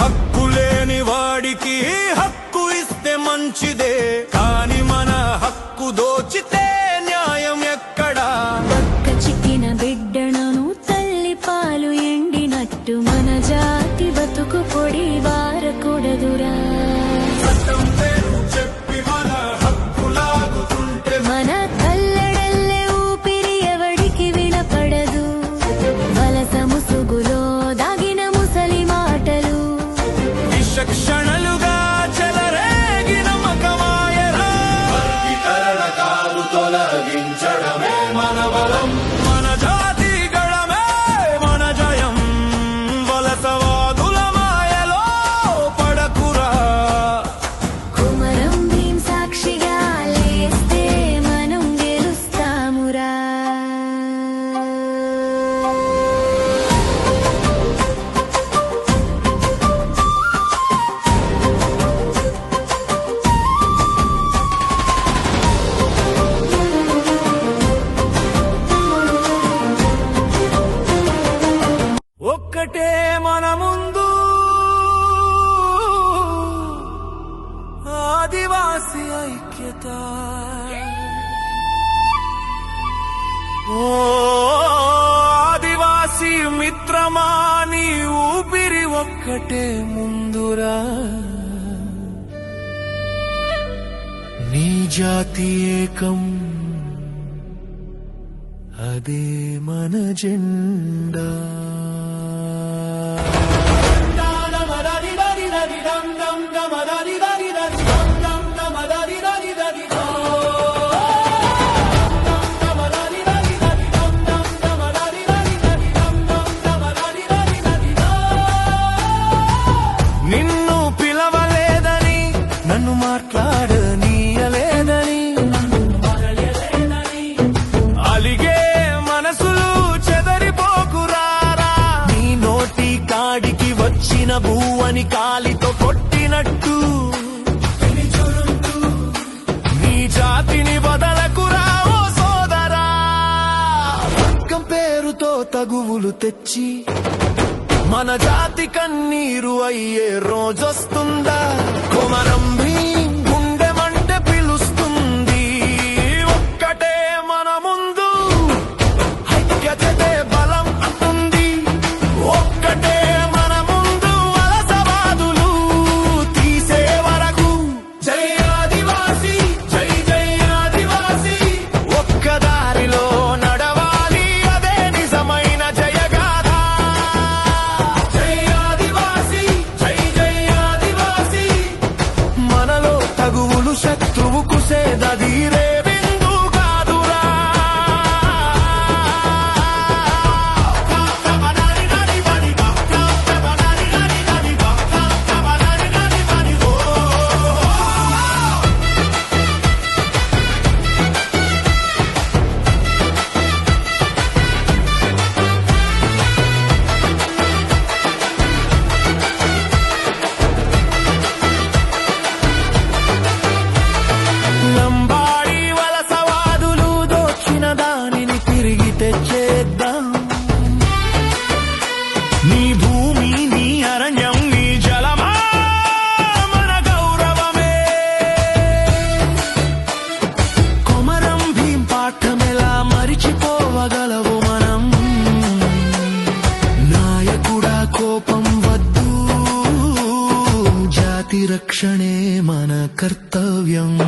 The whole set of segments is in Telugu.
హక్కు లేని వాడికి హక్కు ఇస్తే మంచిదే. Come. ఒక్కటే ముందురా. నీ జాతి ఏకం అదే మన జెండా. భూవని అని కాలితో కొట్టినట్టు. నీ జాతిని బదలకురా రావో సోదరా. పేరుతో తగువులు తెచ్చి మన జాతి కన్నీరు అయ్యే రోజొస్తుందా? కుమరం భీం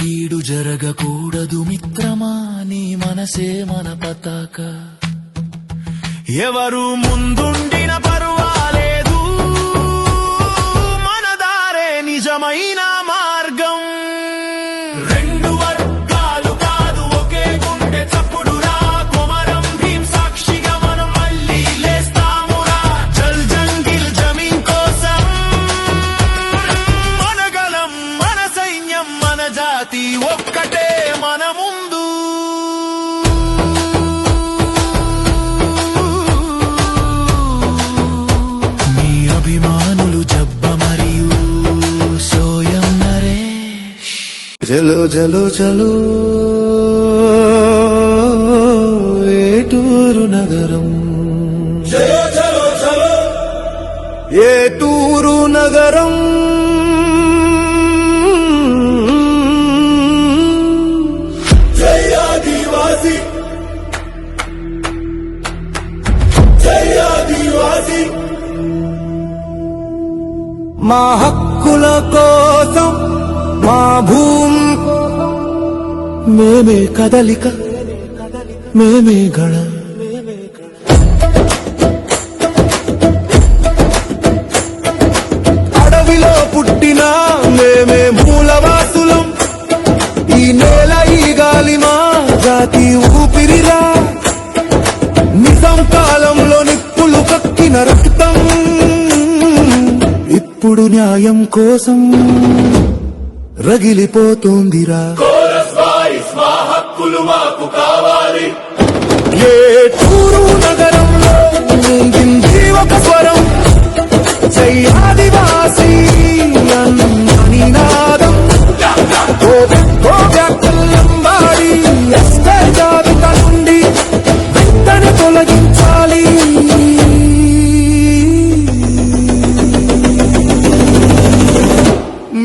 కీడు జరగకూడదు మిత్రమా నీ మనసే మన పతాక. ఎవరు ముందుండిన పర్వాలేదు మన దారే నిజమైన మార్గం. రెండు మన జాతి ఒక్కటే మన ముందు. మీ అభిమానులు జబ్బ మరియు సోయం చలు జలో జలో జలో ఏటూరు నగరం. టూరు నగరం. మా భూమి మేమే కదలిక మేమే గళ అడవిలో పుట్టిన మేమే మూలవాసులం. ఈ నేల ఈ గాలి మా జాతి ఊపిరిరా. నిజం కాలంలో నిప్పులు కక్కిన రక్తం. ఇప్పుడు న్యాయం కోసం రగిలిపోతోందిరా. కోరస్ వాయిస్ మా హక్కులు మాకు కావాలి. ఏ టూరు నగరంలో నిండింది ఒక స్వరం. జై ఆదివాసి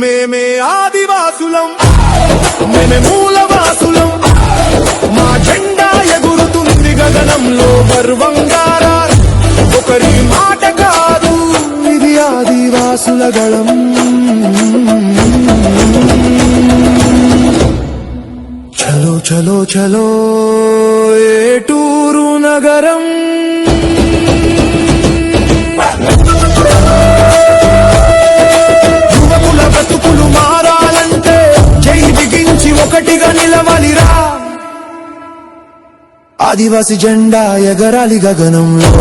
మేమే ఆదివాసులం. మేమే మూలవాసులం. మా జెండా ఎగురుతుంది గగనంలో గర్వంగా ఒకరి మాట కాదు ఇది ఆదివాసుల గళం. చలో చలో చలో ఏటూరు నగరం. ఆదివాసి జెండా ఎగరాలి గగనంలో.